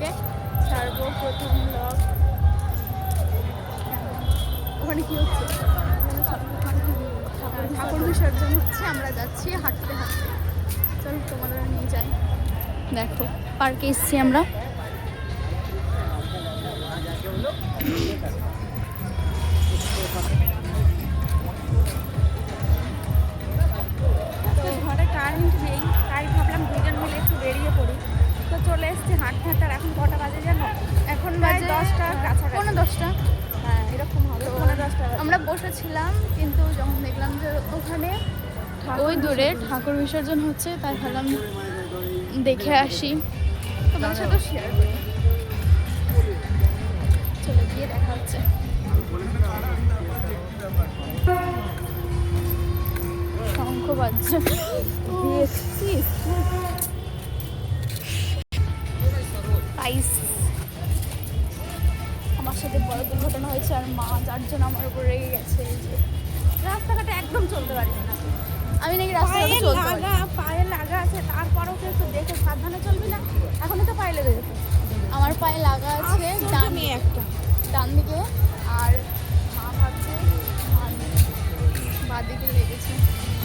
থেকে ছাড়বো প্রথম ব্লগ ওখানে কি হচ্ছে? ঠাকুর বিসর্জন হচ্ছে আমরা যাচ্ছি হাঁটতে হাঁটতে। চল তোমাদের নিয়ে যাই। দেখো পার্কে এসছি আমরা। দশটা। হ্যাঁ এরকম হবে। আমরা বসেছিলাম কিন্তু যখন দেখলাম যে ওখানে ওই দূরে ঠাকুর বিসর্জন হচ্ছে তাই ভাবলাম দেখে আসি। তোমাদের সাথে শেয়ার করি। চলে গিয়ে দেখা হচ্ছে। শঙ্খ বাজছে। দুর্ঘটনা হয়েছে আর মা যার জন্য আমার উপর রেগে গেছে। যে রাস্তাঘাটে একদম চলতে পারিস না। আমি নাকি রাস্তায় পায়ে চলতে পারি লাগা পায়ে লাগা আছে তারপরেও তো একটু দেখে সাবধানে চলবি না। এখনই তো পায়ে লেগে যেত আমার পায়ে লাগা আছে ডান একটা। ডান দিকে। আর মা ভাবছে বাঁ দিকে লেগেছে।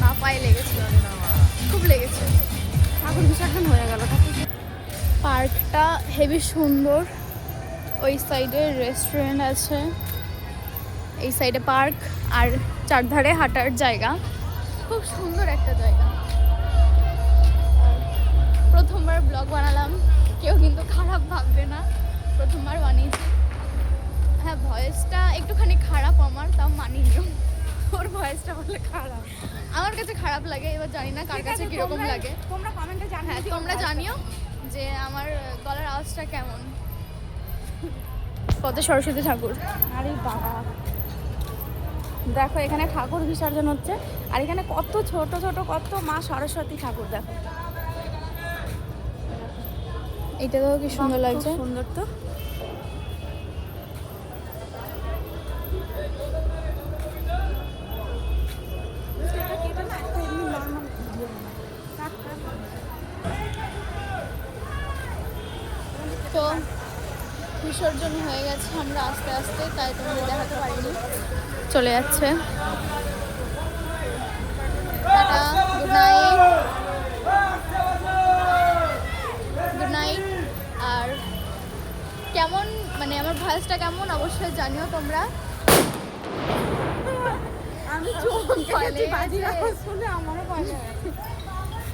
না পায়ে লেগেছে খুব লেগেছে। ঠাকুর বিসর্জন হয়ে গেল ঠাকুর। পার্কটা হেভি সুন্দর। ওই সাইডে রেস্টুরেন্ট আছে। এই সাইডে পার্ক আর চারধারে হাঁটার জায়গা। খুব সুন্দর একটা জায়গা। প্রথমবার ব্লগ বানালাম। কেউ কিন্তু খারাপ ভাববে না। প্রথমবার বানিয়েছি। হ্যাঁ ভয়েসটা একটুখানি খারাপ আমার তাও মানিয়ে ওর ভয়েসটা বলে খারাপ। আমার কাছে খারাপ লাগে এবার জানি না কার কাছে কীরকম লাগে। তোমরা কমেন্টে জানিয়ে হ্যাঁ তোমরা জানিও যে আমার গলার আওয়াজটা কেমন। কত সরস্বতী ঠাকুর। আরে বাবা। দেখো এখানে ঠাকুর বিসর্জন হচ্ছে। আর এখানে কত ছোট ছোট কত মা সরস্বতী ঠাকুর দেখো। এটা তো কি সুন্দর লাগছে। সুন্দর তো তো। বিসর্জন হয়ে গেছে আমরা আস্তে আস্তে তাই তোমাদের দেখাতে পারিনি। চলে যাচ্ছে। Tata good night good night আর কেমন মানে আমার ভয়েসটা কেমন অবশ্যই জানিও তোমরা। আমি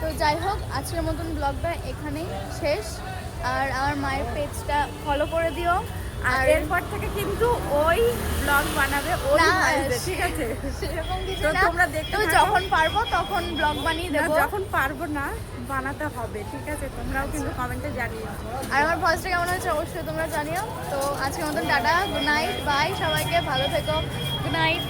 তো যাই হোক আজকের মতন ব্লগটা এখানেই শেষ। আর আমার মায়ের পেজটা ফলো করে দিও। আর এরপর থেকে কিন্তু ওই ব্লগ বানাবে ওই ঠিক আছে? সেরকম কিছু না। তোমরা দেখতে যখন পারব তখন ব্লগ বানিয়ে দেবো। যখন পারব না বানাতে হবে ঠিক আছে? তোমরাও কিন্তু কমেন্টে জানিও। আর আমার ভয়েসটা কেমন হয়েছে অবশ্যই তোমরা জানিও। তো আজকের মতন টাটা গুড নাইট বাই সবাইকে ভালো থেকো। Good night